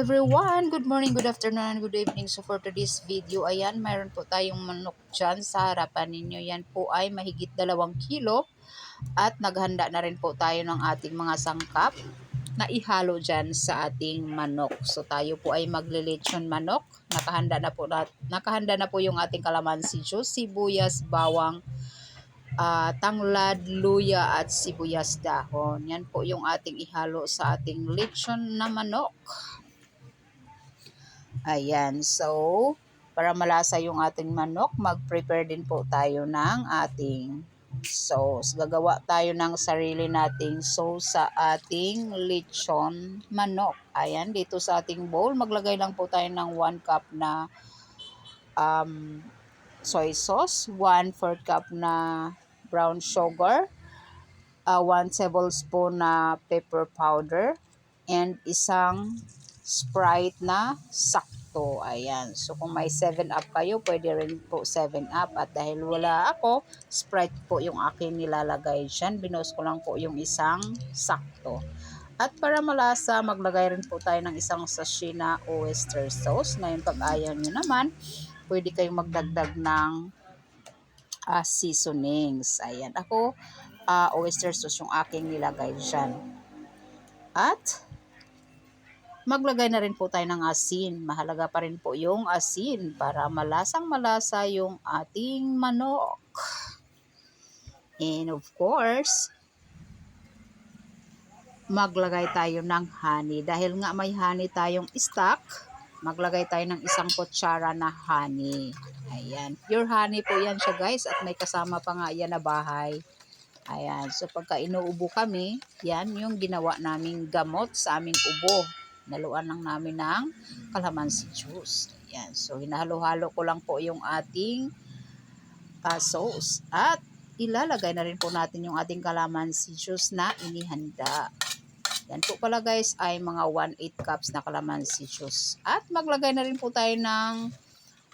Everyone! Good morning, good afternoon, good evening. So for today's video, ayan, mayroon po tayong manok dyan sa harapan ninyo. Yan po ay mahigit dalawang kilo. At naghanda na rin po tayo ng ating mga sangkap na ihalo dyan sa ating manok. So tayo po ay maglilechon manok. Nakahanda na po, na, nakahanda na po yung ating kalamansi juice, sibuyas, bawang, uh, tanglad, luya at sibuyas dahon. Yan po yung ating ihalo sa ating lechon na manok. Ayan, so para malasa yung ating manok, mag-prepare din po tayo ng ating sauce. Gagawa tayo ng sarili nating sauce sa ating lechon manok. Ayan, dito sa ating bowl, maglagay lang po tayo ng 1 cup na um, soy sauce, 1 4 cup na brown sugar, uh, 1 tablespoon na pepper powder, and isang Sprite na sakto. Ayan. So, kung may 7-up kayo, pwede rin po 7-up. At dahil wala ako, Sprite po yung akin nilalagay dyan. Binos ko lang po yung isang sakto. At para malasa, maglagay rin po tayo ng isang sachet na oyster sauce. Ngayon, pag ayaw nyo naman, pwede kayong magdagdag ng uh, seasonings. Ayan. Ako, uh, oyster sauce yung aking nilagay dyan. At, maglagay na rin po tayo ng asin. Mahalaga pa rin po yung asin para malasang malasa yung ating manok. And of course, maglagay tayo ng honey. Dahil nga may honey tayong stock, maglagay tayo ng isang kutsara na honey. Ayan. Pure honey po yan siya guys at may kasama pa nga yan na bahay. Ayan. So pagka inuubo kami, yan yung ginawa naming gamot sa aming ubo naluan lang namin ng calamansi juice. Yan. So, hinahalo-halo ko lang po yung ating uh, sauce. At ilalagay na rin po natin yung ating calamansi juice na inihanda. Yan po pala guys ay mga 1-8 cups na calamansi juice. At maglagay na rin po tayo ng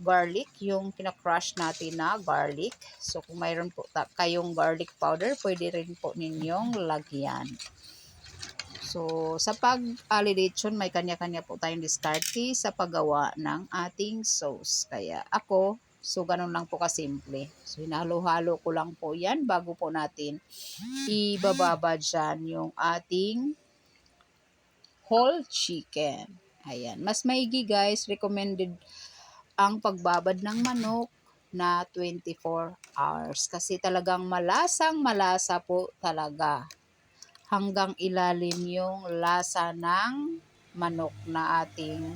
garlic, yung pinakrush natin na garlic. So kung mayroon po kayong garlic powder, pwede rin po ninyong lagyan. So, sa pag-alidation, may kanya-kanya po tayong diskarte sa paggawa ng ating sauce. Kaya ako, so ganun lang po kasimple. So, hinalo-halo ko lang po yan bago po natin ibababa dyan yung ating whole chicken. Ayan. Mas maigi guys, recommended ang pagbabad ng manok na 24 hours. Kasi talagang malasang malasa po talaga hanggang ilalim yung lasa ng manok na ating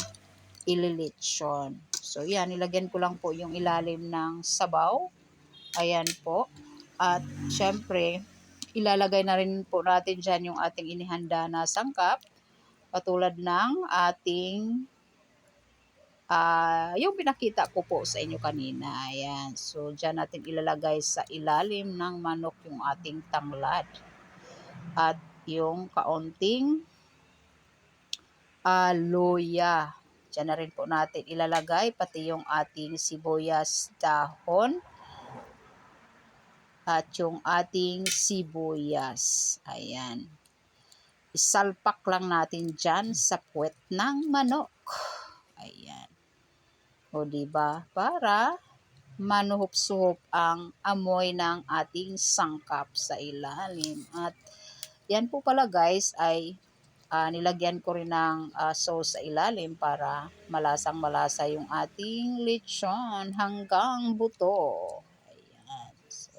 ililitsyon. So, yan, ilagyan ko lang po yung ilalim ng sabaw. Ayan po. At, syempre, ilalagay na rin po natin dyan yung ating inihanda na sangkap. Patulad ng ating, uh, yung pinakita ko po sa inyo kanina. Ayan. So, dyan natin ilalagay sa ilalim ng manok yung ating tanglad at yung kaunting uh, luya. Diyan na rin po natin ilalagay pati yung ating sibuyas dahon at yung ating sibuyas. Ayan. Isalpak lang natin dyan sa puwet ng manok. Ayan. O diba? Para manuhop-suhop ang amoy ng ating sangkap sa ilalim. At yan po pala guys ay uh, nilagyan ko rin ng uh, sauce sa ilalim para malasang malasa yung ating lechon hanggang buto. Ayan. So,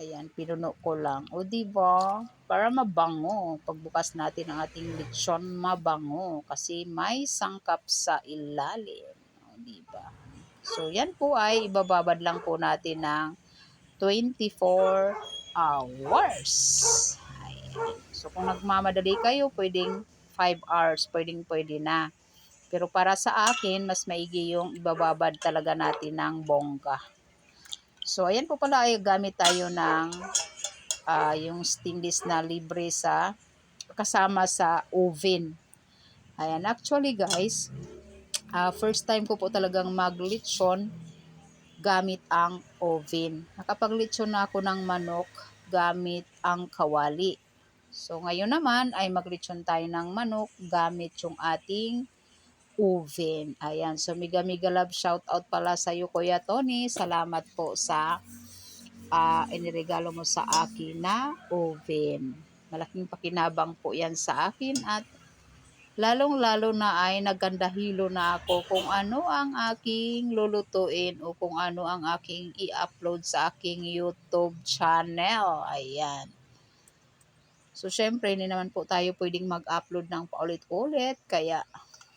ayan, pinuno ko lang. O diba? Para mabango. Pagbukas natin ang ating lechon, mabango. Kasi may sangkap sa ilalim. O diba? So, yan po ay ibababad lang po natin ng 24 hours. Ayan. So, kung nagmamadali kayo, pwedeng 5 hours, pwedeng pwede na. Pero para sa akin, mas maigi yung ibababad talaga natin ng bongga. So, ayan po pala ay gamit tayo ng uh, yung stainless na libre sa kasama sa oven. Ayan, actually guys, uh, first time ko po talagang maglitsyon gamit ang oven. Nakapaglitsyon na ako ng manok gamit ang kawali. So ngayon naman ay maglitsyon tayo ng manok gamit yung ating oven. Ayan, so mega mega love shout out pala sa iyo Kuya Tony. Salamat po sa ah iniregalo mo sa akin na oven. Malaking pakinabang po yan sa akin at lalong-lalo na ay nagkandahilo na ako kung ano ang aking lulutuin o kung ano ang aking i-upload sa aking YouTube channel. Ayan. So, syempre, hindi naman po tayo pwedeng mag-upload ng paulit-ulit. Kaya,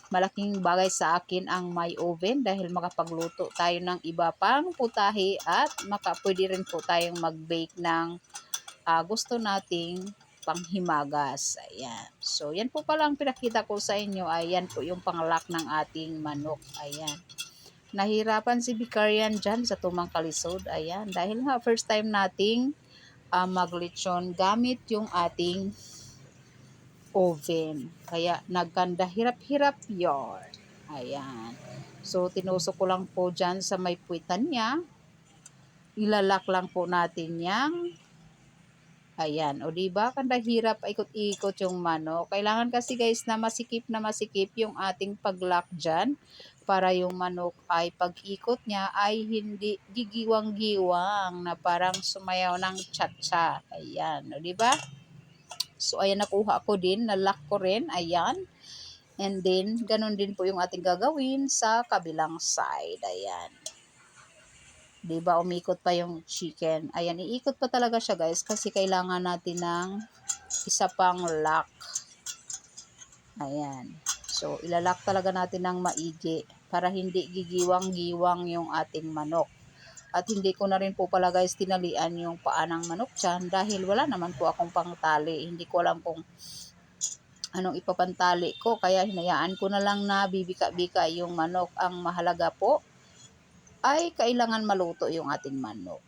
malaking bagay sa akin ang my oven dahil makapagluto tayo ng iba pang putahe at maka, pwede rin po tayong mag-bake ng ah, gusto nating panghimagas. Ayan. So, yan po pala ang pinakita ko sa inyo. Ayan po yung panglak ng ating manok. Ayan. Nahirapan si Vicarian dyan sa tumang kalisod. Ayan. Dahil nga first time nating uh, maglitsyon gamit yung ating oven. Kaya nagkanda hirap-hirap yon. Ayan. So, tinusok ko lang po dyan sa may puwitan niya. Ilalak lang po natin yang Ayan, o di ba? Kanda hirap ikot-ikot yung manok. Kailangan kasi guys na masikip na masikip yung ating paglock dyan para yung manok ay pag-ikot niya ay hindi gigiwang-giwang na parang sumayaw ng cha-cha. Ayan, o di ba? So, ayan, nakuha ko din, nalock ko rin, ayan. And then, ganun din po yung ating gagawin sa kabilang side. Ayan. 'Di ba umikot pa yung chicken. Ayan, iikot pa talaga siya guys kasi kailangan natin ng isa pang lock. Ayan. So, ilalak talaga natin ng maigi para hindi gigiwang-giwang yung ating manok. At hindi ko na rin po pala guys tinalian yung paa ng manok dyan dahil wala naman po akong pangtali. Hindi ko alam kung anong ipapantali ko kaya hinayaan ko na lang na bibika-bika yung manok. Ang mahalaga po ay kailangan maluto yung ating manok.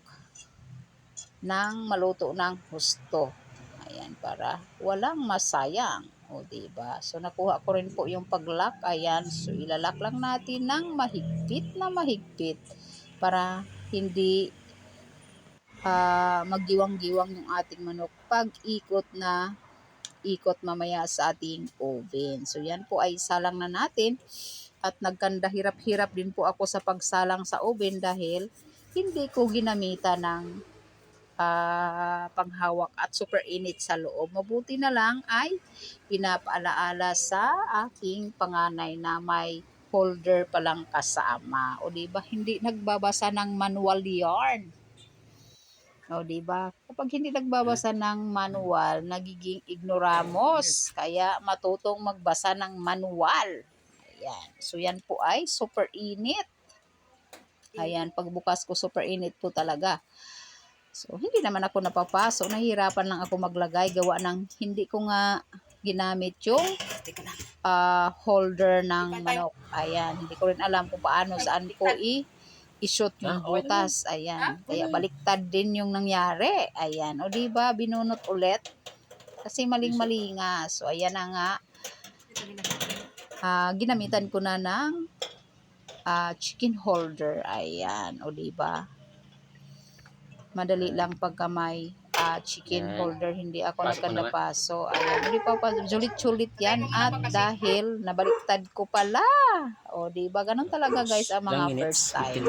Nang maluto ng husto. Ayan, para walang masayang. O, diba? So, nakuha ko rin po yung paglock. Ayan, so ilalak lang natin ng mahigpit na mahigpit para hindi uh, maggiwang-giwang yung ating manok pag ikot na ikot mamaya sa ating oven. So, yan po ay salang na natin at nagkanda hirap-hirap din po ako sa pagsalang sa oven dahil hindi ko ginamita ng uh, panghawak at super init sa loob. Mabuti na lang ay pinapaalaala sa aking panganay na may holder palang kasama. O di ba hindi nagbabasa ng manual yarn. O di ba? Kapag hindi nagbabasa ng manual, nagiging ignoramos. Kaya matutong magbasa ng manual. Ayan. So, yan po ay super init. Ayan, pagbukas ko super init po talaga. So, hindi naman ako napapaso. Nahihirapan lang ako maglagay. Gawa ng hindi ko nga ginamit yung uh, holder ng manok. Ayan, hindi ko rin alam kung paano, saan ko i- i-shoot yung butas. Ayan, kaya baliktad din yung nangyari. Ayan, o diba, binunot ulit. Kasi maling-mali nga. So, ayan na nga uh, ginamitan ko na ng uh, chicken holder. Ayan, o diba? Madali lang pagka may uh, chicken holder, hindi ako nagkandapa. So, ayan, hindi pa pa, sulit-sulit yan. At dahil nabaliktad ko pala. O, diba? Ganun talaga guys ang mga first time.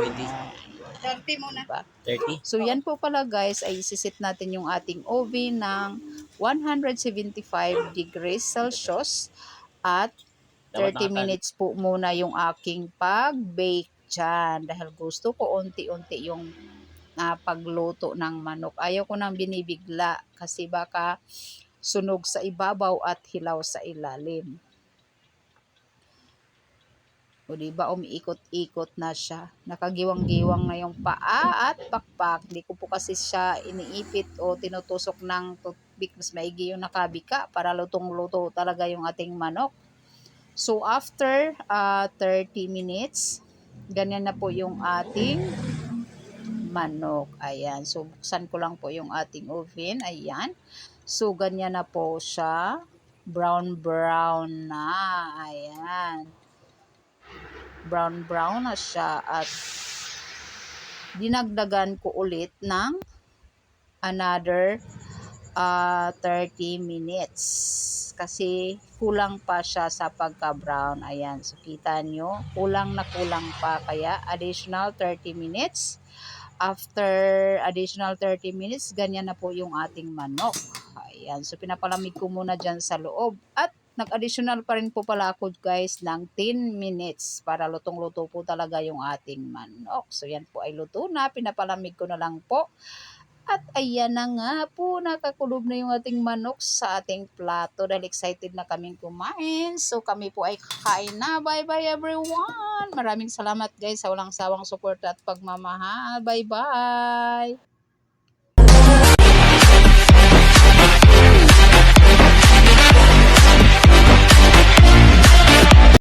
30 muna. Diba? 30? So, yan po pala guys, ay isisit natin yung ating oven ng 175 degrees Celsius at 30 minutes po muna yung aking pag-bake dyan. Dahil gusto ko unti-unti yung uh, pagluto ng manok. Ayaw ko nang binibigla kasi baka sunog sa ibabaw at hilaw sa ilalim. O diba, umiikot-ikot na siya. Nakagiwang-giwang na yung paa at pakpak. Hindi ko po kasi siya iniipit o tinutusok ng toothpick. Mas maigi yung nakabika para lutong-luto talaga yung ating manok. So, after uh, 30 minutes, ganyan na po yung ating manok. Ayan. So, buksan ko lang po yung ating oven. Ayan. So, ganyan na po siya. Brown-brown na. Ayan. Brown-brown na siya. At dinagdagan ko ulit ng another ah, 30 minutes. Kasi kulang pa siya sa pagka-brown. Ayan, so kita nyo, kulang na kulang pa. Kaya additional 30 minutes. After additional 30 minutes, ganyan na po yung ating manok. Ayan, so pinapalamig ko muna dyan sa loob. At nag-additional pa rin po pala ako guys ng 10 minutes para lutong-luto po talaga yung ating manok. So yan po ay luto na, pinapalamig ko na lang po. At ayan na nga po, nakakulob na yung ating manok sa ating plato dahil excited na kaming kumain. So kami po ay kakain na. Bye-bye everyone! Maraming salamat guys sa walang sawang support at pagmamahal. Bye-bye!